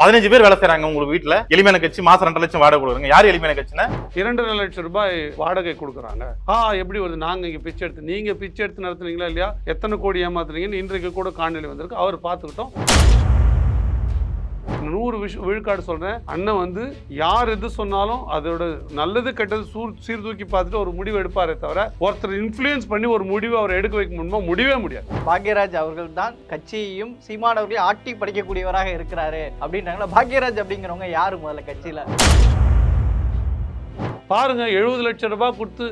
பதினஞ்சு பேர் வேலை செய்யறாங்க உங்களுக்கு வீட்டுல எளிமையான கட்சி மாசம் ரெண்டு லட்சம் வாடகை கொடுக்குறாங்க யார் எளிமையான கட்சினா இரண்டரை லட்சம் ரூபாய் வாடகை கொடுக்குறாங்க. ஆ எப்படி வருது? நாங்க இங்க பிச்சை எடுத்து நீங்க பிச்சை எடுத்து நடத்துனீங்களா இல்லையா? எத்தனை கோடி ஏமாத்துறீங்கன்னு இன்றைக்கு கூட காணொலி வந்திருக்கு. அவர் பார்த்துக்கிட்டோம். நூறு விஷ விழுக்காடு சொல்றேன். அண்ணன் வந்து யார் எது சொன்னாலும் அதோட நல்லது கெட்டது சூர் சீர்தூக்கி பார்த்துட்டு ஒரு முடிவு எடுப்பாரே தவிர ஒருத்தர் இன்ஃப்ளூயன்ஸ் பண்ணி ஒரு முடிவை அவர் எடுக்க வைக்க முடியுமா முடியவே முடியாது. பாக்யராஜ் அவர்கள் தான் கட்சியையும் சீமானவர்களையும் ஆட்டி படிக்கக்கூடியவராக இருக்கிறாரு அப்படின்றாங்களா? பாக்யராஜ் அப்படிங்கிறவங்க யாரு முதல்ல கட்சியில? பாருங்க எழுபது லட்சம் ரூபாய் கொடுத்து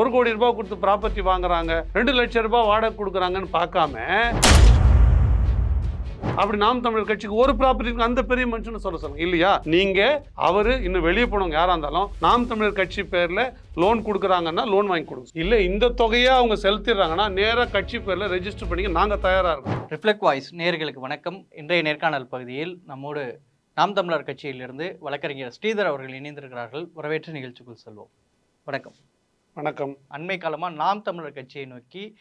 ஒரு கோடி ரூபாய் கொடுத்து ப்ராப்பர்ட்டி வாங்குறாங்க. ரெண்டு லட்சம் ரூபாய் வாடகை கொடுக்குறாங்கன்னு பார்க்காம அப்படி நாம் தமிழர் கட்சிக்கு ஒரு ப்ராப்பர்ட்டி அந்த பெரிய மனுஷனை சொல்ல சொல்லுங்க. இல்லையா? நீங்க அவரு இன்னும் வெளியே போனவங்க யாரா இருந்தாலும் நாம் தமிழர் கட்சி பேர்ல லோன் கொடுக்குறாங்கன்னா லோன் வாங்கி கொடுங்க. இல்ல இந்த தொகையை அவங்க செலுத்திடுறாங்கன்னா நேரா கட்சி பேர்ல ரெஜிஸ்டர் பண்ணிக்க நாங்க தயாரா இருக்கோம். ரிஃப்ளெக்ட் வாய்ஸ் நேயர்களுக்கு வணக்கம். இன்றைய நேர்காணல் பகுதியில் நம்மோடு நாம் தமிழர் கட்சியிலிருந்து வழக்கறிஞர் ஸ்ரீதர் அவர்கள் இணைந்திருக்கிறார்கள். வரவேற்று நிகழ்ச்சிக்குள் செல்வோம். வணக்கம். வணக்கம். அண்மை காலமாக நாம் தமிழர் கட்சியை நோக்கி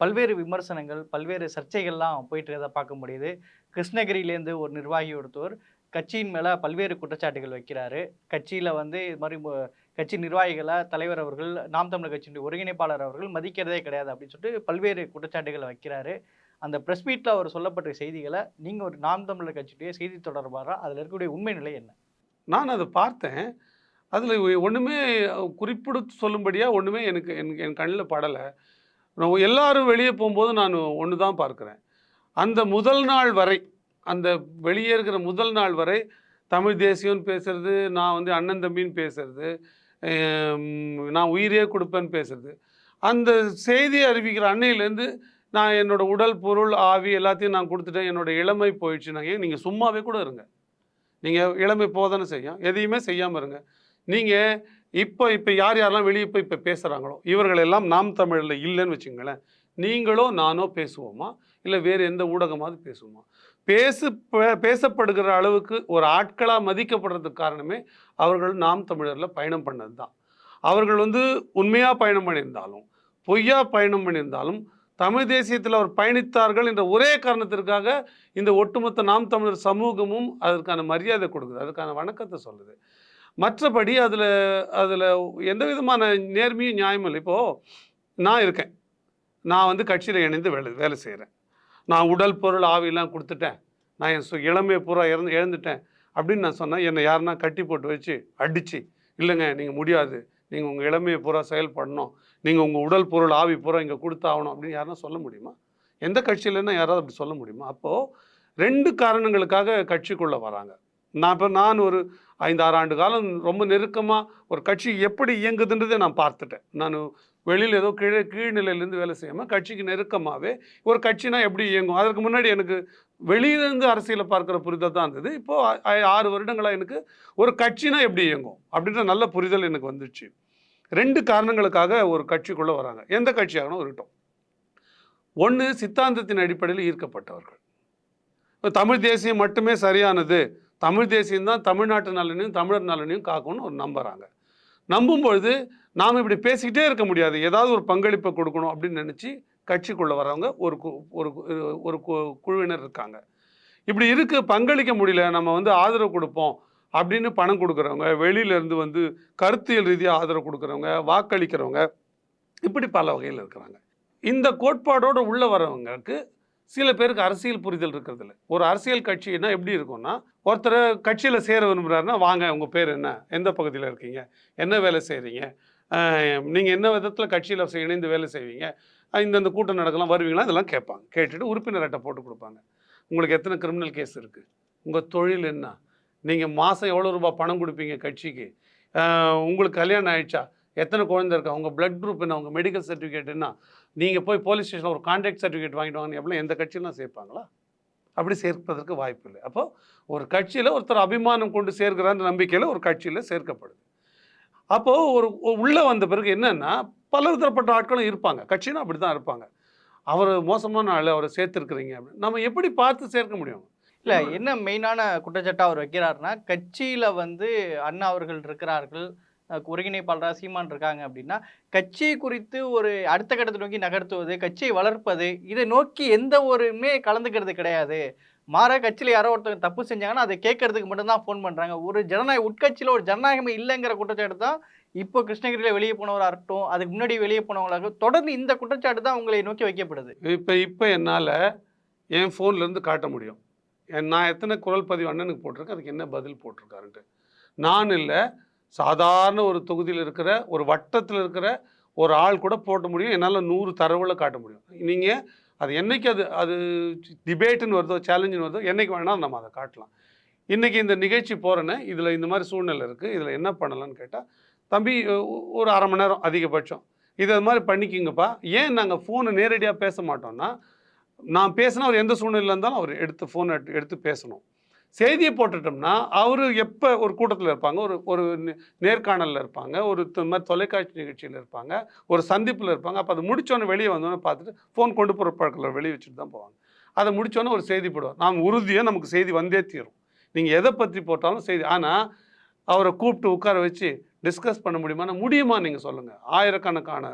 பல்வேறு விமர்சனங்கள் பல்வேறு சர்ச்சைகள்லாம் போயிட்டு இருக்கதை பார்க்க முடியுது. கிருஷ்ணகிரியிலேருந்து ஒரு நிர்வாகி ஒருத்தவர் கட்சியின் மேலே பல்வேறு குற்றச்சாட்டுகள் வைக்கிறாரு. கட்சியில் வந்து இது மாதிரி கட்சி நிர்வாகிகளை தலைவர் அவர்கள் நாம் தமிழர் கட்சியினுடைய ஒருங்கிணைப்பாளர் அவர்கள் மதிக்கிறதே கிடையாது அப்படின்னு சொல்லிட்டு பல்வேறு குற்றச்சாட்டுகளை வைக்கிறாரு. அந்த ப்ரெஸ் மீட்டில் அவர் சொல்லப்பட்ட செய்திகளை நீங்கள் ஒரு நாம் தமிழர் கட்சியுடைய செய்தி தொடர்பாக அதில் இருக்கக்கூடிய உண்மை நிலை என்ன? நான் அதை பார்த்தேன். அதில் ஒன்றுமே குறிப்பிட்டு சொல்லும்படியாக ஒன்றுமே எனக்கு என் என் கண்ணில் படலை. எல்லாரும் வெளியே போகும்போது நான் ஒன்று தான் பார்க்குறேன். அந்த முதல் நாள் வரை அந்த வெளியே இருக்கிற முதல் நாள் வரை தமிழ் தேசியம்னு பேசுறது நான் வந்து அண்ணன் தம்பின்னு பேசுறது நான் உயிரே கொடுப்பேன்னு பேசுறது. அந்த செய்தி அறிவிக்கிற அன்னையிலேருந்து நான் என்னோடய உடல் பொருள் ஆவி எல்லாத்தையும் நான் கொடுத்துட்டேன். என்னோட இளமை போயிடுச்சுனாங்க ஏன் நீங்கள் சும்மாவே கூட இருங்க. நீங்கள் இளமை போதானே செய்யும். எதையுமே செய்யாமல் இருங்க. நீங்கள் இப்போ இப்போ யார் யாரெல்லாம் வெளியே போய் இப்போ பேசுகிறாங்களோ இவர்கள் எல்லாம் நாம் தமிழில் இல்லைன்னு வச்சுங்களேன் நீங்களோ நானோ பேசுவோமா? இல்லை வேறு எந்த ஊடகமாவது பேசுவோமா? பேசு பே- பேசப்படுகிற அளவுக்கு ஒரு ஆட்களாக மதிக்கப்படுறதுக்கு காரணமே அவர்கள் நாம் தமிழரில் பயணம் பண்ணது தான் அவர்கள் வந்து உண்மையாக பயணம் பண்ணியிருந்தாலும் பொய்யா பயணம் பண்ணியிருந்தாலும் தமிழ் தேசியத்தில் அவர் பயணித்தார்கள் என்ற ஒரே காரணத்திற்காக இந்த ஒட்டுமொத்த நாம் தமிழர் சமூகமும் அதற்கான மரியாதை கொடுக்குது. அதுக்கான வணக்கத்தை சொல்லுது. மற்றபடி அதில் அதில் எந்த விதமான நேர்மையும் நியாயமும் இல்லை. இப்போது நான் இருக்கேன். நான் வந்து கட்சியில் இணைந்து வேலை வேலை செய்கிறேன் நான் உடல் பொருள் ஆவிலாம் கொடுத்துட்டேன். நான் என் சு- இளமையை பூரா இறந்து இழந்துட்டேன் அப்படின்னு நான் சொன்னேன் என்னை யாருன்னா கட்டி போட்டு வச்சு அடித்து இல்லைங்க நீங்கள் முடியாது. நீங்கள் உங்கள் இளமையை பூரா செயல்படணும். நீங்கள் உங்கள் உடல் பொருள் ஆவி பூரா இங்கே கொடுத்தாகணும் அப்படின்னு யாருன்னா சொல்ல முடியுமா? எந்த கட்சியிலன்னா யாராவது அப்படி சொல்ல முடியுமா? அப்போது ரெண்டு காரணங்களுக்காக கட்சிக்குள்ளே வராங்க. நான் இப்போ நான் ஒரு ஐந்து ஆறு ஆண்டு காலம் ரொம்ப நெருக்கமாக ஒரு கட்சி எப்படி இயங்குதுன்றதை நான் பார்த்துட்டேன். நான் வெளியில் ஏதோ கீழே கீழ்நிலையிலேருந்து வேலை செய்யாமல் கட்சிக்கு நெருக்கமாகவே ஒரு கட்சினா எப்படி இயங்கும்? அதற்கு முன்னாடி எனக்கு வெளியிலேருந்து அரசியலை பார்க்குற புரிதல் தான் இருந்தது. இப்போது ஆறு வருடங்களாக எனக்கு ஒரு கட்சினா எப்படி இயங்கும்? அப்படின்ற நல்ல புரிதல் எனக்கு வந்துடுச்சு ரெண்டு காரணங்களுக்காக ஒரு கட்சிக்குள்ளே வராங்க. எந்த கட்சியாகணும்? இருக்கட்டும். ஒன்று சித்தாந்தத்தின் அடிப்படையில் ஈர்க்கப்பட்டவர்கள். இப்போ தமிழ் தேசியம் மட்டுமே சரியானது. தமிழ் தேசியம் தான் தமிழ்நாட்டு நலனையும் தமிழர் நலனையும் காக்கணும்னு ஒரு நம்புகிறாங்க நம்பும் பொழுது நாம் இப்படி பேசிக்கிட்டே இருக்க முடியாது. ஏதாவது ஒரு பங்களிப்பை கொடுக்கணும் அப்படின்னு நினச்சி கட்சிக்குள்ளே வரவங்க ஒரு கு- ஒரு ஒரு கு- குழுவினர் இருக்காங்க. இப்படி இருக்கு பங்களிக்க முடியல நம்ம வந்து ஆதரவு கொடுப்போம் அப்படின்னு பணம் கொடுக்குறவங்க வெளியிலேருந்து வந்து கருத்தியல் ரீதியாக ஆதரவு கொடுக்குறவங்க வாக்களிக்கிறவங்க இப்படி பல வகையில் இருக்கிறாங்க. இந்த கோட்பாடோடு உள்ளே வரவங்களுக்கு சில பேருக்கு அரசியல் புரிதல் இருக்கிறதில்ல. ஒரு அரசியல் கட்சின்னா எப்படி இருக்கும்னா ஒருத்தர் கட்சியில் சேர விரும்புகிறாருன்னா வாங்க உங்கள் பேர் என்ன? எந்த பகுதியில் இருக்கீங்க? என்ன வேலை செய்கிறீங்க நீங்கள் என்ன விதத்தில் கட்சியில் இணைந்து வேலை செய்வீங்க? இந்தந்த கூட்டம் நடக்கலாம் வருவீங்களா? இதெல்லாம் கேட்பாங்க. கேட்டுட்டு உறுப்பினர் அட்டை போட்டு கொடுப்பாங்க. உங்களுக்கு எத்தனை கிரிமினல் கேஸ் இருக்குது உங்கள் தொழில் என்ன? நீங்கள் மாதம் எவ்வளோ ரூபாய் பணம் கொடுப்பீங்க கட்சிக்கு? உங்களுக்கு கல்யாணம் ஆயிடுச்சா? எத்தனை குழந்தை இருக்கா? உங்கள் பிளட் குரூப் என்ன? உங்கள் மெடிக்கல் சர்டிஃபிகேட் என்ன? நீங்கள் போய் போலீஸ் ஸ்டேஷனில் ஒரு கான்ட்ராக்ட் சர்டிஃபிகேட் வாங்கிட்டு வாங்கினீங்க எவ்வளோ எந்த கட்சியெல்லாம் சேர்ப்பாங்களா? அப்படி சேர்ப்பதற்கு வாய்ப்பு இல்லை அப்போது ஒரு கட்சியில் ஒருத்தர் அபிமானம் கொண்டு சேர்க்கிறான்ற நம்பிக்கையில் ஒரு கட்சியில் சேர்க்கப்படுது. அப்போது ஒரு உள்ளே வந்த பிறகு என்னன்னா பலதரப்பட்ட ஆட்களும் இருப்பாங்க. கட்சினா அப்படி தான் இருப்பாங்க. அவர் மோசமான ஆள் அவரை சேர்த்துருக்குறீங்க அப்படின்னு. நம்ம எப்படி பார்த்து சேர்க்க முடியும்? இல்ல என்ன மெயினான குற்றச்சாட்டா அவர் வைக்கிறாருன்னா கட்சியில வந்து அண்ணா அவர்கள் இருக்கிறார்கள். ஒருங்கிணைப்பாளராக சீமான் இருக்காங்க அப்படின்னா கட்சி குறித்து ஒரு அடுத்த கட்டத்தை நோக்கி நகர்த்துவது கட்சியை வளர்ப்பது இதை நோக்கி எந்த ஒருமே கலந்துக்கிறது கிடையாது. மாற கட்சியில் யாரோ ஒருத்தவங்க தப்பு செஞ்சாங்கன்னா அதை கேட்கறதுக்கு மட்டும்தான் ஃபோன் பண்ணுறாங்க ஒரு ஜனநாயக உட்கட்சியில் ஒரு ஜனநாயகமே இல்லைங்கிற குற்றச்சாட்டு தான் இப்போ கிருஷ்ணகிரியில் வெளியே போனவராக இருக்கட்டும் அதுக்கு முன்னாடி வெளியே போனவங்களாக தொடர்ந்து இந்த குற்றச்சாட்டு தான் உங்களை நோக்கி வைக்கப்படுது. இப்போ இப்போ என்னால் என் ஃபோன்லேருந்து காட்ட முடியும். நான் எத்தனை குரல் பதிவு அண்ணனுக்கு போட்டிருக்கேன் அதுக்கு என்ன பதில் போட்டிருக்காருன்ட்டு. நான் இல்லை சாதாரண ஒரு தொகுதியில் இருக்கிற ஒரு வட்டத்தில் இருக்கிற ஒரு ஆள் கூட போட்ட முடியும். என்னால் நூறு தரவுல காட்ட முடியும். நீங்கள் அது என்னைக்கு அது அது டிபேட்டுன்னு வருதோ சேலஞ்சுன்னு வருதோ என்னைக்கு வேணாலும் நம்ம அதை காட்டலாம். இன்றைக்கி இந்த நிகழ்ச்சி போகிறேன்னு இதில் இந்த மாதிரி சூழ்நிலை இருக்குது இதில் என்ன பண்ணலான்னு கேட்டால் தம்பி ஒரு அரை மணி நேரம் அதிகபட்சம். இதை மாதிரி பண்ணிக்கிங்கப்பா. ஏன் நாங்கள் ஃபோனை நேரடியாக பேச மாட்டோம்னா நான் பேசினா அவர் எந்த சூழ்நிலையில் இருந்தாலும் அவர் எடுத்து ஃபோனை எடுத்து பேசணும். செய்தியை போட்டுட்டோம்னா அவர் எப்போ ஒரு கூட்டத்தில் இருப்பாங்க ஒரு ஒரு நே- நேர்காணலில் இருப்பாங்க ஒரு மாதிரி தொலைக்காட்சி நிகழ்ச்சியில் இருப்பாங்க ஒரு சந்திப்பில் இருப்பாங்க அப்போ அது முடிச்சோன்னே வெளியே வந்தோன்னே பார்த்துட்டு ஃபோன் கொண்டு போகிற பழக்கத்தில் வெளியே வச்சுட்டு தான் போவாங்க. அதை முடிச்சோன்னே ஒரு செய்தி போடுவோம் நாம் உறுதியாக நமக்கு செய்தி வந்தே தீரும். நீங்கள் எதை பற்றி போட்டாலும் செய்தி ஆனால் அவரை கூப்பிட்டு உட்கார வச்சு டிஸ்கஸ் பண்ண முடியுமானா முடியுமா நீங்கள் சொல்லுங்கள் ஆயிரக்கணக்கான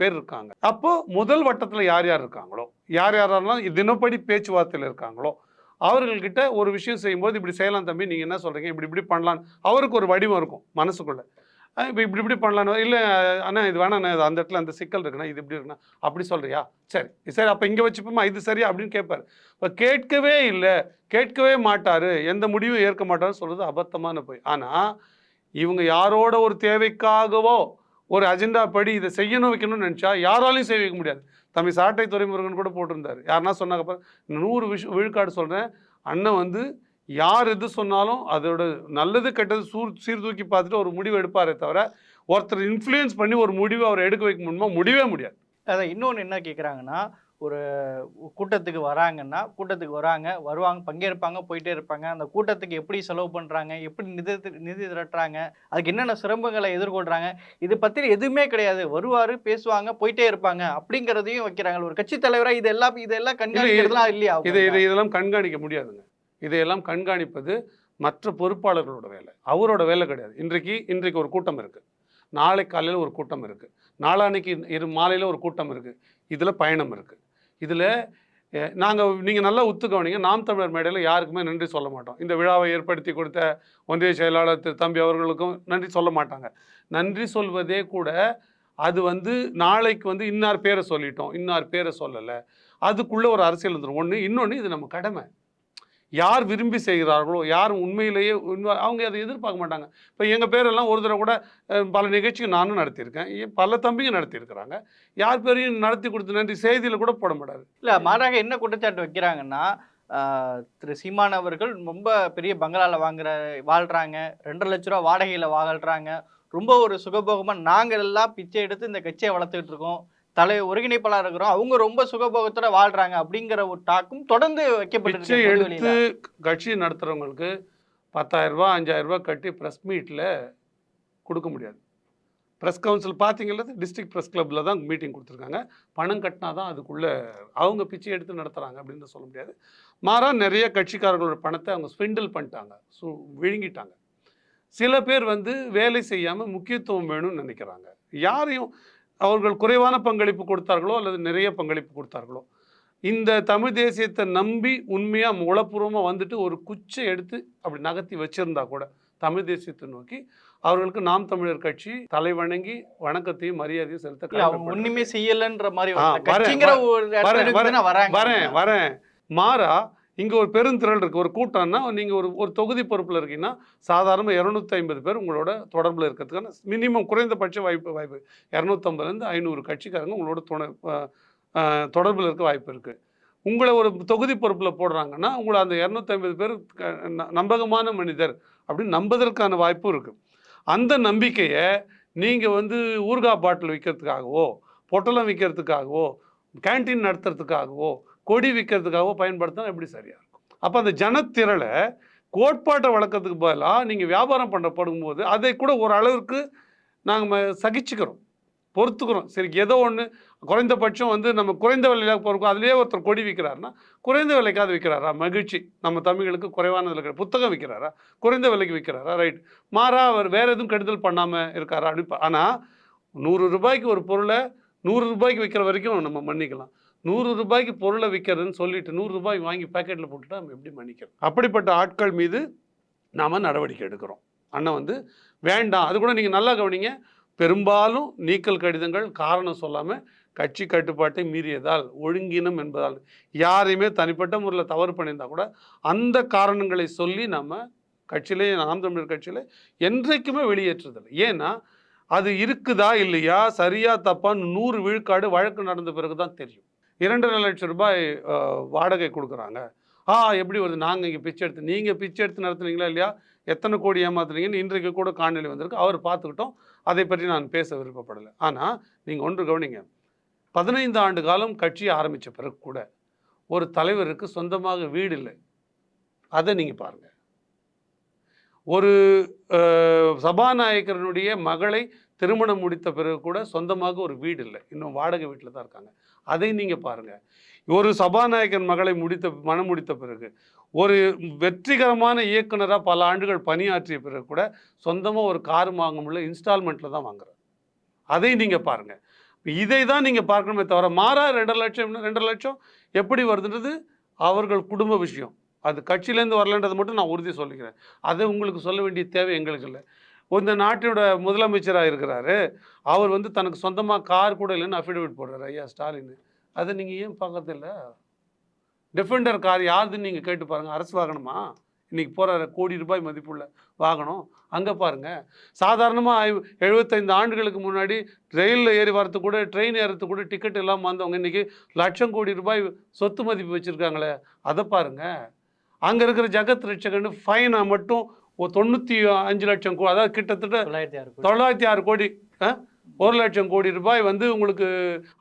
பேர் இருக்காங்க. அப்போது முதல் வட்டத்தில் யார் யார் இருக்காங்களோ யார் யாரெல்லாம் தினப்படி பேச்சுவார்த்தையில் இருக்காங்களோ அவர்கள்கிட்ட ஒரு விஷயம் செய்யும்போது இப்படி செய்யலாம் தம்பி நீங்கள் என்ன சொல்கிறீங்க இப்படி இப்படி பண்ணலான்னு அவருக்கு ஒரு வடிவம் இருக்கும் மனசுக்குள்ளே. இப்போ இப்படி இப்படி பண்ணலான்னு இல்லை அண்ணா இது வேணாம் இது அந்த இடத்துல அந்த சிக்கல் இருக்குண்ணா இது இப்படி இருக்குண்ணா அப்படி சொல்கிறியா சரி சரி அப்போ இங்கே வச்சுப்போமா? இது சரியா? அப்படின்னு கேட்பாரு. இப்போ கேட்கவே இல்லை கேட்கவே மாட்டார் எந்த முடிவும் ஏற்க மாட்டாருன்னு சொல்கிறது அபத்தமான போய். ஆனால் இவங்க யாரோட ஒரு தேவைக்காகவோ ஒரு அஜெண்டா படி இதை செய்யணும் வைக்கணும்னு நினச்சா யாராலையும் செய்ய வைக்க முடியாது. தம்பி சாட்டை துறைமுருகன் கூட போட்டிருந்தாரு. யாருன்னா சொன்னாக்கப்புறம் நூறு விஷ் விழுக்காடு சொல்கிறேன் அண்ணன் வந்து யார் எது சொன்னாலும் அதோட நல்லது கெட்டது சூர் சீர்தூக்கி பார்த்துட்டு ஒரு முடிவு எடுப்பாரே தவிர ஒருத்தர் இன்ஃப்ளூயன்ஸ் பண்ணி ஒரு முடிவை அவர் எடுக்க வைக்க முடியுமா முடியவே முடியாது. அதான் இன்னொன்று என்ன கேட்குறாங்கன்னா ஒரு கூட்டத்துக்கு வராங்கன்னா கூட்டத்துக்கு வராங்க வருவாங்க பங்கேற்பாங்க போயிட்டே இருப்பாங்க. அந்த கூட்டத்துக்கு எப்படி செலவு பண்ணுறாங்க எப்படி நிதி நிதி திரட்டுறாங்க அதுக்கு என்னென்ன சிரமங்களை எதிர்கொள்கிறாங்க இது பற்றி எதுவுமே கிடையாது. வருவார் பேசுவாங்க போயிட்டே இருப்பாங்க அப்படிங்கிறதையும் வைக்கிறாங்க. ஒரு கட்சி தலைவராக இதெல்லாம் இதெல்லாம் கண்காணிக்கிறதுலாம் இல்லையா? இதை? இதை இதெல்லாம் கண்காணிக்க முடியாதுங்க. இதையெல்லாம் கண்காணிப்பது மற்ற பொறுப்பாளர்களோட வேலை. அவரோட வேலை கிடையாது. இன்றைக்கு இன்றைக்கு ஒரு கூட்டம் இருக்குது நாளை காலையில் ஒரு கூட்டம் இருக்குது நாளான்னைக்கு இரு மாலையில் ஒரு கூட்டம் இருக்குது இதில் பயணம் இருக்குது இதில் நாங்கள் நீங்கள் நல்லா ஒத்து கவனிங்க நாம் தமிழர் மேடையில் யாருக்குமே நன்றி சொல்ல மாட்டோம். இந்த விழாவை ஏற்படுத்தி கொடுத்த ஒன்றிய செயலாளர் திரு. தம்பி அவர்களுக்கும் நன்றி சொல்ல மாட்டாங்க. நன்றி சொல்வதே கூட அது வந்து நாளைக்கு வந்து இன்னார் பேரை சொல்லிட்டோம். இன்னார் பேரை சொல்லலை. அதுக்குள்ளே ஒரு அரசியல் வந்துடும் ஒன்று இன்னொன்று இது நம்ம கடமை. யார் விரும்பி செய்கிறார்களோ யார் உண்மையிலேயே உண்மை அவங்க அதை எதிர்பார்க்க மாட்டாங்க. இப்போ எங்கள் பேரெல்லாம் ஒரு தடவை கூட பல நிகழ்ச்சிகள் நானும் நடத்தியிருக்கேன். ஏன் பல தம்பிங்க நடத்தியிருக்கிறாங்க. யார் பேரையும் நடத்தி கொடுத்து நன்றி செய்தியில் கூட போட மாட்டாரு. இல்லை மாறாக என்ன குற்றச்சாட்டு வைக்கிறாங்கன்னா திரு சீமான் அவர்கள் ரொம்ப பெரிய பங்களாவில் வாங்குற வாழ்கிறாங்க ரெண்டரை லட்ச ரூபா வாடகையில் வாழ்கிறாங்க ரொம்ப ஒரு சுகபோகமாக நாங்கள் எல்லாம் பிச்சை எடுத்து இந்த கட்சியை வளர்த்துக்கிட்டு இருக்கோம். தலை ஒருங்கிணைப்பாளர் இருக்கிறோம். அவங்க ரொம்ப சுகபோகத்தோட வாழ்றாங்க அப்படிங்கிற ஒரு டாக்கும் தொடர்ந்து வைக்கப்பட்டு எடுத்து கட்சி நடத்துகிறவங்களுக்கு பத்தாயிரம் ரூபாய் அஞ்சாயிரம் ரூபாய் கட்டி ப்ரெஸ் மீட்டில் கொடுக்க முடியாது. ப்ரெஸ் கவுன்சில் பார்த்தீங்களா டிஸ்ட்ரிக்ட் ப்ரெஸ் கிளப்பில் தான் மீட்டிங் கொடுத்துருக்காங்க. பணம் கட்டினா தான் அதுக்குள்ளே அவங்க பிச்சை எடுத்து நடத்துகிறாங்க அப்படின்னு சொல்ல முடியாது. மாறா நிறைய கட்சிக்காரர்களோட பணத்தை அவங்க ஸ்பெண்டில் பண்ணிட்டாங்க. ஸோ விழுங்கிட்டாங்க. சில பேர் வந்து வேலை செய்யாமல் முக்கியத்துவம் வேணும்னு நினைக்கிறாங்க. யாரையும் அவர்கள் குறைவான பங்களிப்பு கொடுத்தார்களோ அல்லது நிறைய பங்களிப்பு கொடுத்தார்களோ இந்த தமிழ் தேசியத்தை நம்பி உண்மையாக உளப்பூர்வமாக வந்துட்டு ஒரு குச்சை எடுத்து அப்படி நகர்த்தி வச்சிருந்தா கூட தமிழ் தேசியத்தை நோக்கி அவர்களுக்கு நாம் தமிழர் கட்சி தலை வணங்கி வணக்கத்தையும் மரியாதையும் செலுத்த. ஒண்ணுமே செய்யலன்ற மாதிரி வரேன் வரேன் மாறா இங்கே ஒரு பெருந்திரள் இருக்குது ஒரு கூட்டம்னா நீங்கள் ஒரு ஒரு தொகுதி பொறுப்பில் இருக்கீங்கன்னா சாதாரண இரநூத்தி ஐம்பது பேர் உங்களோட தொடர்பில் இருக்கிறதுக்கான மினிமம் குறைந்தபட்ச வாய்ப்பு வாய்ப்பு. இரநூத்தம்பதுலேருந்து ஐநூறு கட்சிக்காரங்க உங்களோட துணை தொடர்பில் இருக்க வாய்ப்பு இருக்குது உங்களை ஒரு தொகுதி பொறுப்பில் போடுறாங்கன்னா உங்களை அந்த இரநூத்தைம்பது பேர் க- நம்பகமான மனிதர் அப்படின்னு நம்பதற்கான வாய்ப்பும் இருக்குது அந்த நம்பிக்கையை நீங்கள் வந்து ஊர்கா பாட்டில் விற்கிறதுக்காகவோ பொட்டலம் விற்கிறதுக்காகவோ கேன்டீன் நடத்துறதுக்காகவோ கொடி விற்கிறதுக்காக பயன்படுத்தினா எப்படி சரியாக இருக்கும்? அப்போ அந்த ஜனத்திரளை கோட்பாட்டை வளர்க்கறதுக்கு பதிலாக நீங்கள் வியாபாரம் பண்ணப்படும் போது அதை கூட ஒரு நாங்கள் சகிச்சுக்கிறோம் பொறுத்துக்கிறோம். சரி ஏதோ ஒன்று குறைந்தபட்சம் வந்து நம்ம குறைந்த விலையில் போகிறோம் அதுலேயே ஒருத்தர் கொடி விற்கிறாருன்னா குறைந்த விலைக்காவது விற்கிறாரா மகிழ்ச்சி. நம்ம தமிழுக்கு குறைவான விலை புத்தகம் விற்கிறாரா குறைந்த விலைக்கு விற்கிறாரா ரைட் மாறா அவர் வேறு எதுவும் கெடுதல் பண்ணாமல் இருக்காரா? அப்படி ஆனால் நூறு ரூபாய்க்கு ஒரு பொருளை நூறு ரூபாய்க்கு விற்கிற வரைக்கும் நம்ம மன்னிக்கலாம். நூறு ரூபாய்க்கு பொருளை விற்கிறதுன்னு சொல்லிட்டு நூறு ரூபாய் வாங்கி பாக்கெட்டில் போட்டுட்டு நம்ம எப்படி மன்னிக்கிறோம்? அப்படிப்பட்ட ஆட்கள் மீது நாம் நடவடிக்கை எடுக்கிறோம். அண்ணன் வந்து வேண்டாம் அது கூட நீங்கள் நல்லா கவனிங்க. பெரும்பாலும் நீக்கல் கடிதங்கள் காரணம் சொல்லாமல் கட்சி கட்டுப்பாட்டை மீறியதால் ஒழுங்கினம் என்பதால் யாரையுமே தனிப்பட்ட முறையில் தவறு பண்ணியிருந்தால் கூட அந்த காரணங்களை சொல்லி நம்ம கட்சியிலே நாம் தமிழர் கட்சியில் என்றைக்குமே வெளியேற்றுதில்லை ஏன்னா அது இருக்குதா இல்லையா சரியா தப்பான்னு நூறு விழுக்காடு வழக்கு நடந்த பிறகு தான் தெரியும். இரண்டரை லட்சம் ரூபாய் வாடகை கொடுக்குறாங்க. ஆ எப்படி வருது? நாங்கள் இங்கே பிச்சை எடுத்து நீங்கள் பிச்சை எடுத்து நடத்துனீங்களா இல்லையா? எத்தனை கோடி ஏமாத்துறீங்கன்னு இன்றைக்கு கூட காணொலி வந்திருக்கு. அவர் பார்த்துக்கிட்டோம். அதை பற்றி நான் பேச விருப்பப்படலை. ஆனால் நீங்கள் ஒன்று கவனிங்க. பதினைந்து ஆண்டு காலம் கட்சி ஆரம்பித்த பிறகு கூட ஒரு தலைவருக்கு சொந்தமாக வீடு இல்லை. அதை நீங்கள் பாருங்கள் ஒரு சபாநாயகரனுடைய மகளை திருமணம் முடித்த பிறகு கூட சொந்தமாக ஒரு வீடு இல்லை. இன்னும் வாடகை வீட்டில் தான் இருக்காங்க. அதை நீங்கள் பாருங்கள் ஒரு சபாநாயகன் மகளை முடித்த மனம் முடித்த பிறகு ஒரு வெற்றிகரமான இயக்குனராக பல ஆண்டுகள் பணியாற்றிய பிறகு கூட சொந்தமாக ஒரு கார் வாங்க முடியல இன்ஸ்டால்மெண்ட்டில் தான் வாங்குறாரு. அதை நீங்கள் பாருங்கள் இதை தான் நீங்கள் பார்க்கணுமே தவிர மாறா ரெண்டரை லட்சம் ரெண்டரை லட்சம் எப்படி வருதுன்றது அவர்கள் குடும்ப விஷயம். அது கட்சியிலேருந்து வரலன்றது மட்டும் நான் உறுதி சொல்லிக்கிறேன். அதை உங்களுக்கு சொல்ல வேண்டிய தேவை எங்களுக்கு இல்லை. இந்த நாட்டோட முதலமைச்சராக இருக்கிறாரு. அவர் வந்து தனக்கு சொந்தமாக கார் கூட இல்லைன்னு அஃபிடவிட் போடுறாரு ஐயா ஸ்டாலின். அதை நீங்கள் ஏன் பார்க்கறதில்ல டிஃபெண்டர் கார் யாருதுன்னு நீங்கள் கேட்டு பாருங்கள் அரசு வாகனமா? இன்றைக்கி போகிற கோடி ரூபாய் மதிப்புள்ள வாகனம். அங்கே பாருங்கள் சாதாரணமாக எழுபத்தைந்து ஆண்டுகளுக்கு முன்னாடி ரயிலில் ஏறி வரத்துக்கு கூட ட்ரெயின் ஏறத்துக்கு கூட டிக்கெட் இல்லாமல் வந்தவங்க இன்றைக்கி லட்சம் கோடி ரூபாய் சொத்து மதிப்பு வச்சுருக்காங்களே. அதை பாருங்கள் அங்கே இருக்கிற ஜகத் ரட்சகன்னு ஃபைனை மட்டும் ஒரு தொண்ணூற்றி அஞ்சு லட்சம் கோ அதாவது கிட்டத்தட்ட தொள்ளாயிரத்தி ஆறு கோடி. தொள்ளாயிரத்தி ஆறு கோடி ஆ? ஒரு லட்சம் கோடி ரூபாய் வந்து உங்களுக்கு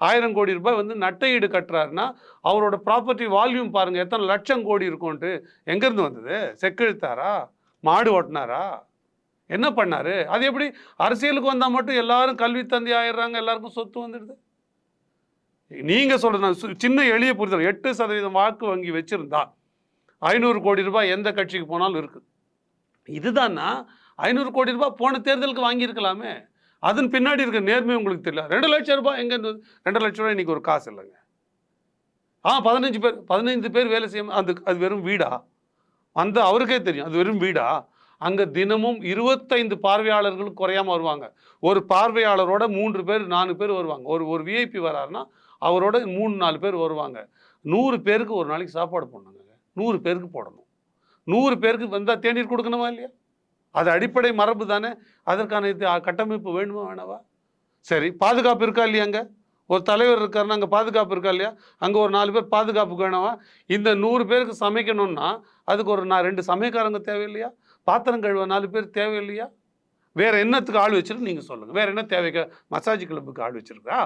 ஆயிரம் கோடி ரூபாய் வந்து நட்டையீடு கட்டுறாருன்னா அவரோட ப்ராப்பர்ட்டி வால்யூம் பாருங்கள் எத்தனை லட்சம் கோடி இருக்கும்ன்ட்டு எங்கேருந்து வந்தது? செக்கெழுத்தாரா மாடு ஓட்டினாரா? என்ன பண்ணாரு? அது எப்படி அரசியலுக்கு வந்தால் மட்டும் எல்லாரும் கல்வி தந்தி ஆயிடுறாங்க எல்லாருக்கும் சொத்து வந்துடுது? நீங்கள் சொல்கிறது சின்ன எளிய புரிதல் எட்டு சதவீதம் வாக்கு வங்கி வச்சுருந்தா ஐநூறு கோடி ரூபாய் எந்த கட்சிக்கு போனாலும் இருக்குது இதுதான்னா ஐநூறு கோடி ரூபாய் போன தேர்தலுக்கு வாங்கியிருக்கலாமே. அதன் பின்னாடி இருக்க நேர்மை உங்களுக்கு தெரியல. ரெண்டு லட்சம் ரூபாய் எங்கே ரெண்டு லட்சம் ரூபாய் இன்னைக்கு ஒரு காசு இல்லைங்க. ஆ பதினஞ்சு பேர் பதினைந்து பேர் வேலை செய்யும் அது அது வெறும் வீடா? அந்த அவருக்கே தெரியும். அது வெறும் வீடா? அங்கே தினமும் இருபத்தைந்து பார்வையாளர்கள் குறையாமல் வருவாங்க. ஒரு பார்வையாளரோட மூன்று பேர் நாலு பேர் வருவாங்க. ஒரு ஒரு விஐபி வராருன்னா அவரோட மூணு நாலு பேர் வருவாங்க. நூறு பேருக்கு ஒரு நாளைக்கு சாப்பாடு போடணுங்க. நூறு பேருக்கு போடணும். நூறு பேருக்கு வந்தால் தேநீர் கொடுக்கணுமா இல்லையா? அது அடிப்படை மரபு தானே. அதற்கான இது கட்டமைப்பு வேணுமா வேணாவா? சரி பாதுகாப்பு இருக்கா இல்லையா அங்கே? ஒரு தலைவர் இருக்காருன்னா அங்கே பாதுகாப்பு இருக்கா இல்லையா? அங்கே ஒரு நாலு பேர் பாதுகாப்புக்கு வேணாவா? இந்த நூறு பேருக்கு சமைக்கணும்னா அதுக்கு ஒரு நான் ரெண்டு சமயக்காரங்க தேவையில்லையா? பாத்திரம் கழுவ நாலு பேர் தேவையில்லையா? வேறு என்னத்துக்கு ஆள் வச்சிருக்கு நீங்கள் சொல்லுங்கள் வேறு என்ன தேவைக்கு மசாஜ் கிளப்புக்கு ஆள் வச்சிருக்கா?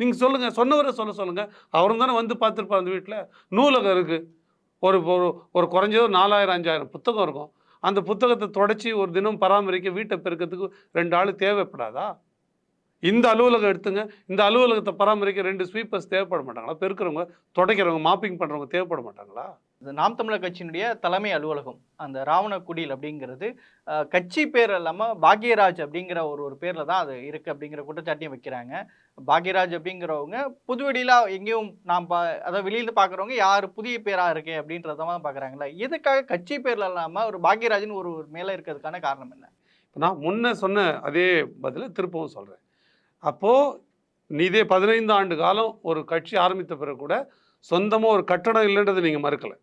நீங்கள் சொல்லுங்கள் சொன்னவரை சொல்ல சொல்லுங்கள் அவரும் தானே வந்து பார்த்துருப்பார் அந்த வீட்டில் நூலகம் இருக்குது ஒரு ஒரு ஒரு குறைஞ்சது ஒரு நாலாயிரம் அஞ்சாயிரம் புத்தகம் இருக்கும். அந்த புத்தகத்தை தொடச்சி ஒரு தினம் பராமரிக்க வீட்டை பெருக்கிறதுக்கு ரெண்டு ஆள் தேவைப்படாதா? இந்த அலுவலகம் எடுத்துங்க. இந்த அலுவலகத்தை பராமரிக்க ரெண்டு ஸ்வீப்பர்ஸ் தேவைப்பட மாட்டாங்களா? பெருக்கிறவங்க துடைக்கிறவங்க மாப்பிங் பண்ணுறவங்க தேவைப்பட மாட்டாங்களா? இந்த நாம் தமிழர் கட்சியினுடைய தலைமை அலுவலகம் அந்த ராவணக்குடியில் அப்படிங்கிறது கட்சி பேர் இல்லாமல் பாக்யராஜ் அப்படிங்கிற ஒரு ஒரு பேரில் தான் அது இருக்குது அப்படிங்கிற குற்றச்சாட்டையும் வைக்கிறாங்க. பாக்யராஜ் அப்படிங்கிறவங்க புதுவெளியில் எங்கேயும் நாம் பா அதாவது வெளியில் பார்க்குறவங்க யார் புதிய பேராக இருக்கே அப்படின்றத தான் பார்க்குறாங்களா எதுக்காக கட்சி பேரில் இல்லாமல் ஒரு பாக்யராஜ்னு ஒரு ஒரு மேலே இருக்கிறதுக்கான காரணம் என்ன? இப்போ நான் முன்ன சொன்ன அதே பதிலை திருப்பவும் சொல்கிறேன் அப்போது இதே பதினைந்து ஆண்டு காலம் ஒரு கட்சி ஆரம்பித்த பிறகு கூட சொந்தமாக ஒரு கட்டடம் இல்லைன்றதை நீங்கள் மறுக்கலை.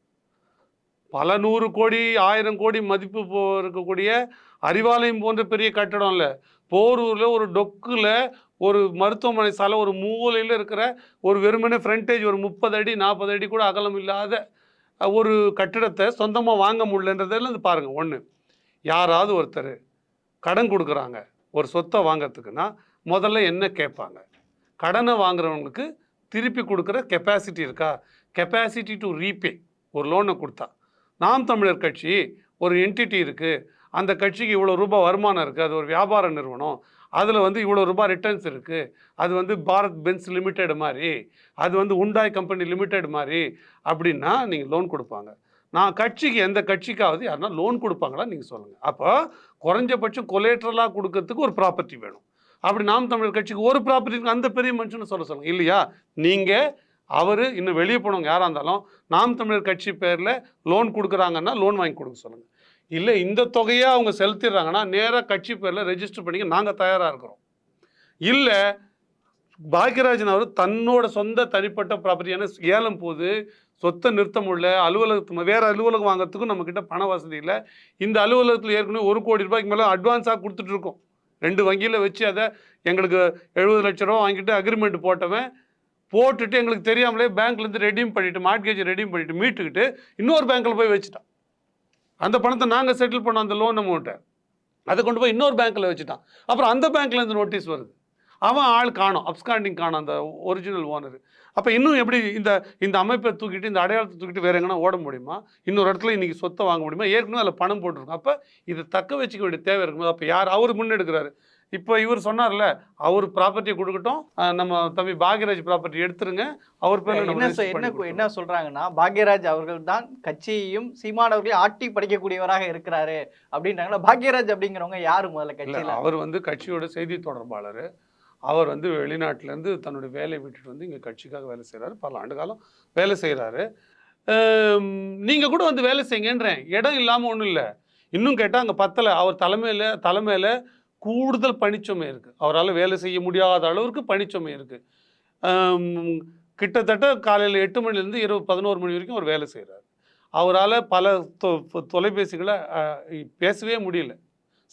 பல நூறு கோடி ஆயிரம் கோடி மதிப்பு போ இருக்கக்கூடிய அறிவாலயம் போன்ற பெரிய கட்டடம் இல்லை. போரூரில் ஒரு டொக்கில் ஒரு மருத்துவமனை சாலை ஒரு மூலையில் இருக்கிற ஒரு வெறுமனே ஃப்ரண்டேஜ் ஒரு முப்பது அடி நாற்பது அடி கூட அகலம் இல்லாத ஒரு கட்டிடத்தை சொந்தமாக வாங்க முடியலன்றதெல்லாம் இது பாருங்கள் ஒன்று யாராவது ஒருத்தர் கடன் கொடுக்குறாங்க. ஒரு சொத்தை வாங்கிறதுக்குன்னா முதல்ல என்ன கேட்பாங்க? கடனை வாங்குறவங்களுக்கு திருப்பி கொடுக்குற கெப்பாசிட்டி இருக்கா? கெப்பாசிட்டி டு ரீபே ஒரு லோனை கொடுத்தா. நாம் தமிழர் கட்சி ஒரு என்டிட்டி இருக்குது அந்த கட்சிக்கு இவ்வளோ ரூபாய் வருமானம் இருக்குது அது ஒரு வியாபார நிறுவனம். அதில் வந்து இவ்வளோ ரூபாய் ரிட்டர்ன்ஸ் இருக்குது அது வந்து பாரத் பென்ஸ் லிமிடெட் மாதிரி. அது வந்து உண்டாய் கம்பெனி லிமிடெட் மாதிரி அப்படின்னா நீங்கள் லோன் கொடுப்பாங்க. நான் கட்சிக்கு எந்த கட்சிக்காவது யாருன்னா லோன் கொடுப்பாங்களா நீங்கள் சொல்லுங்கள் அப்போ குறைஞ்சபட்சம் கொலேட்ரலாக கொடுக்கறதுக்கு ஒரு ப்ராப்பர்ட்டி வேணும். அப்படி நாம் தமிழர் கட்சிக்கு ஒரு ப்ராப்பர்ட்டி அந்த பெரிய மனுஷனை சொல்ல சொல்லுங்கள் இல்லையா? நீங்கள் அவர் இன்னும் வெளியே போனவங்க யாராக இருந்தாலும் நாம் தமிழர் கட்சி பேரில் லோன் கொடுக்குறாங்கன்னா லோன் வாங்கி கொடுக்க சொல்லுங்கள் இல்லை இந்த தொகையை அவங்க செலுத்திடுறாங்கன்னா நேராக கட்சி பேரில் ரெஜிஸ்டர் பண்ணிக்க நாங்கள் தயாராக இருக்கிறோம். இல்லை பாக்யராஜன் அவர் தன்னோட சொந்த தனிப்பட்ட ப்ராப்பர்ட்டியான ஏலம் போது சொத்தை நிறுத்த முடியல அலுவலகத்து வேறு அலுவலகம் வாங்குறதுக்கும் நம்மக்கிட்ட பண வசதி இல்லை. இந்த அலுவலகத்தில் ஏற்கனவே ஒரு கோடி ரூபாய்க்கு மேலே அட்வான்ஸாக கொடுத்துட்ருக்கோம் ரெண்டு வங்கியில் வச்சு அதை எங்களுக்கு எழுபது லட்ச ரூபா வாங்கிட்டு அக்ரிமெண்ட் போட்டவன் போட்டுட்டு எங்களுக்கு தெரியாமலே பேங்க்லேருந்து ரெடீம் பண்ணிட்டு மார்ட்கேஜ் ரெடீம் பண்ணிட்டு மீட்டுக்கிட்டு இன்னொரு பேங்க்கில் போய் வச்சுட்டான். அந்த பணத்தை நாங்கள் செட்டில் பண்ணோம் அந்த லோன் அமௌண்ட்டை அதை கொண்டு போய் இன்னொரு பேங்க்கில் வச்சுட்டான். அப்புறம் அந்த பேங்க்லேருந்து நோட்டீஸ் வருது. அவன் ஆள் காணும் அப்ஸ்காண்டிங் காணும் அந்த ஒரிஜினல் ஓனர் அப்போ இன்னும் எப்படி இந்த இந்த அமைப்பை தூக்கிட்டு இந்த அடையாளத்தை தூக்கிட்டு வேறு எங்கன்னா ஓட முடியுமா? இன்னொரு இடத்துல இன்றைக்கி சொத்தை வாங்க முடியுமா? ஏற்கனவே அதில் பணம் போட்டிருக்கும். அப்போ இதை தக்க வச்சுக்க வேண்டிய தேவை இருக்கும்போது அப்போ யார் அவர் முன்னெடுக்கிறாரு. இப்போ இவர் சொன்னார்ல அவர் ப்ராப்பர்ட்டியை கொடுக்கட்டும். நம்ம தம்பி பாக்யராஜ் ப்ராப்பர்ட்டி எடுத்துருங்க. அவர் நம்ம என்ன என்ன சொல்றாங்கன்னா பாக்யராஜ் அவர்கள் தான் கட்சியையும் சீமானவர்களையும் ஆட்டி படைக்கக்கூடியவராக இருக்கிறாரு அப்படின்றாங்களா? பாக்யராஜ் அப்படிங்கிறவங்க யாரு முதல்ல கட்சியில? அவர் வந்து கட்சியோட செய்தி தொடர்பாளர். அவர் வந்து வெளிநாட்டிலேருந்து தன்னுடைய வேலையை விட்டுட்டு வந்து இங்கே கட்சிக்காக வேலை செய்கிறாரு பல ஆண்டு காலம் வேலை செய்கிறாரு நீங்கள் கூட வந்து வேலை செய்யுங்கன்றேன். இடம் இல்லாமல் ஒன்றும் இல்லை. இன்னும் கேட்டால் அங்கே பத்தலை. அவர் தலைமையில் தலைமையில் கூடுதல் பணிச்சுமை இருக்குது அவரால் வேலை செய்ய முடியாத அளவுக்கு பணிச்சுமை இருக்குது கிட்டத்தட்ட காலையில் எட்டு மணிலேருந்து இரவு பதினோரு மணி வரைக்கும் அவர் வேலை செய்கிறார் அவரால் பல தொ- தொலைபேசிகளை பேசவே முடியல.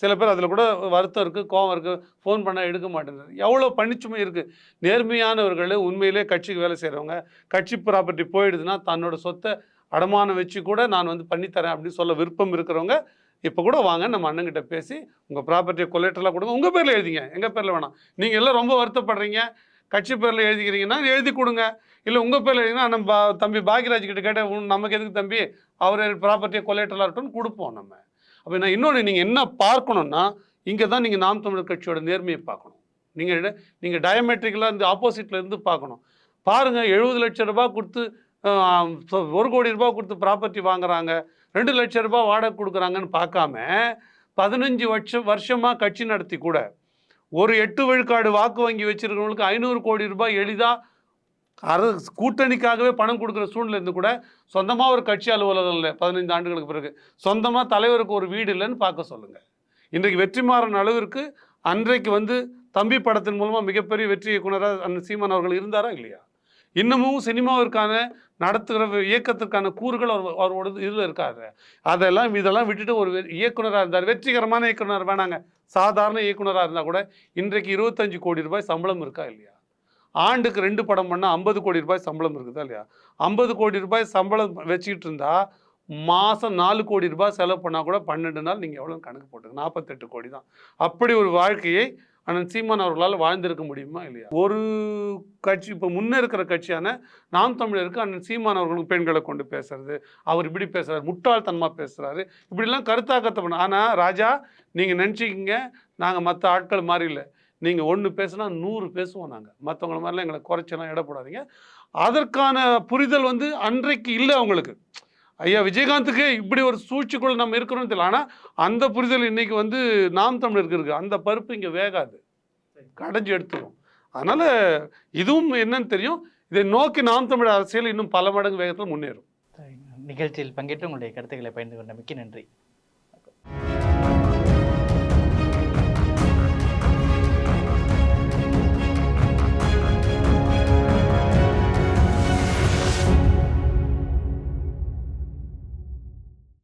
சில பேர் அதில் கூட வருத்தம் இருக்குது கோவம் இருக்குது ஃபோன் பண்ணால் எடுக்க மாட்டேங்குது எவ்வளோ பணிச்சுமை இருக்குது நேர்மையானவர்கள் உண்மையிலே கட்சிக்கு வேலை செய்கிறவங்க கட்சி ப்ராப்பர்ட்டி போயிடுதுன்னா தன்னோட சொத்தை அடமானம் வச்சு கூட நான் வந்து பண்ணித்தரேன் அப்படின்னு சொல்ல விருப்பம் இருக்கிறவங்க இப்போ கூட வாங்க நம்ம அண்ணங்கிட்ட பேசி உங்கள் ப்ராப்பர்ட்டியை கொலேட்டரெலாம் கொடுங்க. உங்கள் பேரில் எழுதிங்க. எங்கள் பேரில் வேணாம். நீங்கள் எல்லாம் ரொம்ப வருத்தப்படுறீங்க. கட்சி பேரில் எழுதிக்கிறீங்கன்னா எழுதி கொடுங்க. இல்லை உங்கள் பேரில் எழுதினா நம்ம தம்பி பாக்யராஜ் கிட்ட கேட்ட நமக்கு எதுக்கு தம்பி? அவர் ப்ராப்பர்ட்டியை கொலேட்டரெலாம் இருக்கட்டும் கொடுப்போம் நம்ம. அப்போ நான் இன்னொன்று நீங்கள் என்ன பார்க்கணுன்னா இங்கே தான் நீங்கள் நாம் தமிழர் கட்சியோட நேர்மையை பார்க்கணும். நீங்கள் நீங்கள் டயமெட்ரிக்கலாக இந்த ஆப்போசிட்டில் இருந்து பார்க்கணும். பாருங்கள் எழுபது லட்ச ரூபா கொடுத்து ஒரு கோடி ரூபாய் கொடுத்து ப்ராப்பர்ட்டி வாங்குறாங்க. ரெண்டு லட்ச ரூபாய் வாடகை கொடுக்குறாங்கன்னு பார்க்காம பதினஞ்சு வருஷம் வருஷமாக கட்சி நடத்தி கூட ஒரு எட்டு விழுக்காடு வாக்கு வங்கி வச்சுருக்கவங்களுக்கு ஐநூறு கோடி ரூபாய் எளிதாக அரசு கூட்டணிக்காகவே பணம் கொடுக்குற சூழ்நிலை இருந்து கூட சொந்தமாக ஒரு கட்சி அலுவலகம் இல்லை பதினைந்து ஆண்டுகளுக்கு பிறகு. சொந்தமாக தலைவருக்கு ஒரு வீடு இல்லைன்னு பார்க்க சொல்லுங்கள் இன்றைக்கு வெற்றிமாறன் அளவிற்கு அன்றைக்கு வந்து தம்பி படத்தின் மூலமாக மிகப்பெரிய வெற்றி இயக்குனராக அந்த சீமான் அவர்கள் இருந்தாரா இல்லையா? இன்னமும் சினிமாவிற்கான நடத்துகிற இயக்கத்திற்கான கூறுகள் அவர் அவரோட இதில் இருக்காரு அதெல்லாம் இதெல்லாம் விட்டுட்டு ஒரு இயக்குனராக இருந்தார். வெற்றிகரமான இயக்குனர் வேணாங்க. சாதாரண இயக்குனராக இருந்தால் கூட இன்றைக்கு இருபத்தஞ்சு கோடி ரூபாய் சம்பளம் இருக்கா இல்லையா? ஆண்டுக்கு ரெண்டு படம் பண்ணால் ஐம்பது கோடி ரூபாய் சம்பளம் இருக்குதா இல்லையா? ஐம்பது கோடி ரூபாய் சம்பளம் வச்சுக்கிட்டு இருந்தால் மாதம் நாலு கோடி ரூபாய் செலவு பண்ணால் கூட பன்னெண்டு நாள் நீங்கள் எவ்வளோ கணக்கு போட்டுங்க. நாற்பத்தெட்டு கோடி தான். அப்படி ஒரு வாழ்க்கையை அண்ணன் சீமான் அவர்களால் வாழ்ந்திருக்க முடியுமா இல்லையா? ஒரு கட்சி இப்போ முன்னே இருக்கிற கட்சியான நாம் தமிழருக்கு அண்ணன் சீமான் அவர்களுக்கு பெண்களை கொண்டு பேசுறது அவர் இப்படி பேசுறாரு முட்டாள்தனமாக பேசுறாரு இப்படிலாம் கருத்தாக்கத்தை பண்ண ஆனால் ராஜா நீங்கள் நினச்சிக்கிங்க நாங்கள் மற்ற ஆட்கள் மாதிரி இல்லை. நீங்கள் ஒன்று பேசுனா நூறு பேசுவோம் நாங்கள் மற்றவங்கள மாதிரிலாம் எங்களை குறைச்செல்லாம் இடப்படாதீங்க. அதற்கான புரிதல் வந்து அன்றைக்கு இல்லை அவங்களுக்கு. ஐயா விஜயகாந்துக்கு இப்படி ஒரு சூழ்ச்சிக்குள்ள நம்ம இருக்கிறோம்னு தெரியல. ஆனால் அந்த புரிதல் இன்னைக்கு வந்து நாம் தமிழருக்கு இருக்கு. அந்த பருப்பு இங்கே வேகாது. கடைஞ்சி எடுத்துரும். அதனால இதுவும் என்னன்னு தெரியும். இதை நோக்கி நாம் தமிழ் அரசியல் இன்னும் பல மடங்கு வேகத்தில் முன்னேறும். நிகழ்ச்சியில் பங்கேற்று உங்களுடைய கருத்துக்களை பகிர்ந்து கொண்ட மிக்க நன்றி.